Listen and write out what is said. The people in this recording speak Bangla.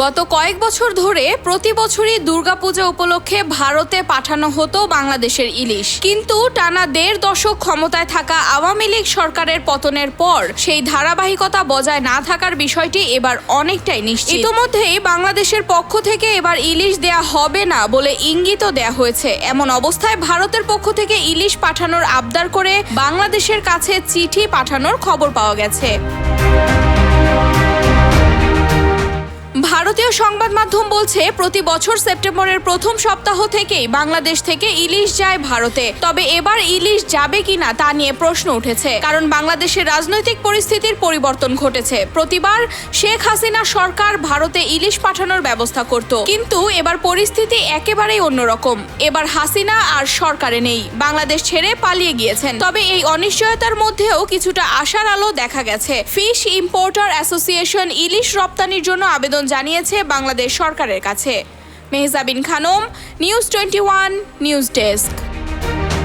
গত কয়েক বছর ধরে প্রতি বছরই দুর্গাপূজা উপলক্ষে ভারতে পাঠানো হতো বাংলাদেশের ইলিশ। কিন্তু টানা দেড় দশক ক্ষমতায় থাকা আওয়ামী লীগ সরকারের পতনের পর সেই ধারাবাহিকতা বজায় না থাকার বিষয়টি এবার অনেকটাই নিশ্চিত। ইতোমধ্যেই বাংলাদেশের পক্ষ থেকে এবার ইলিশ দেয়া হবে না বলে ইঙ্গিতও দেয়া হয়েছে। এমন অবস্থায় ভারতের পক্ষ থেকে ইলিশ পাঠানোর আবদার করে বাংলাদেশের কাছে চিঠি পাঠানোর খবর পাওয়া গেছে। ভারতীয় সংবাদ মাধ্যম বলছে, প্রতি বছর সেপ্টেম্বরের প্রথম সপ্তাহ থেকেই বাংলাদেশ থেকে ইলিশ যায় ভারতে। তবে এবার ইলিশ যাবে কিনা তা নিয়ে প্রশ্ন উঠেছে, কারণ বাংলাদেশের রাজনৈতিক পরিস্থিতির পরিবর্তন ঘটেছে। প্রতিবার শেখ হাসিনা সরকার ভারতে ইলিশ পাঠানোর ব্যবস্থা করত, কিন্তু এবার পরিস্থিতি একেবারেই অন্যরকম। এবার হাসিনা আর সরকারে নেই, বাংলাদেশ ছেড়ে পালিয়ে গিয়েছেন। তবে এই অনিশ্চয়তার মধ্যেও কিছুটা আশার আলো দেখা গেছে। ফিশ ইম্পোর্টার অ্যাসোসিয়েশন ইলিশ রপ্তানির জন্য আবেদন জানিয়েছে বাংলাদেশ সরকারের কাছে। Mehjabin Khanam news twenty one news desk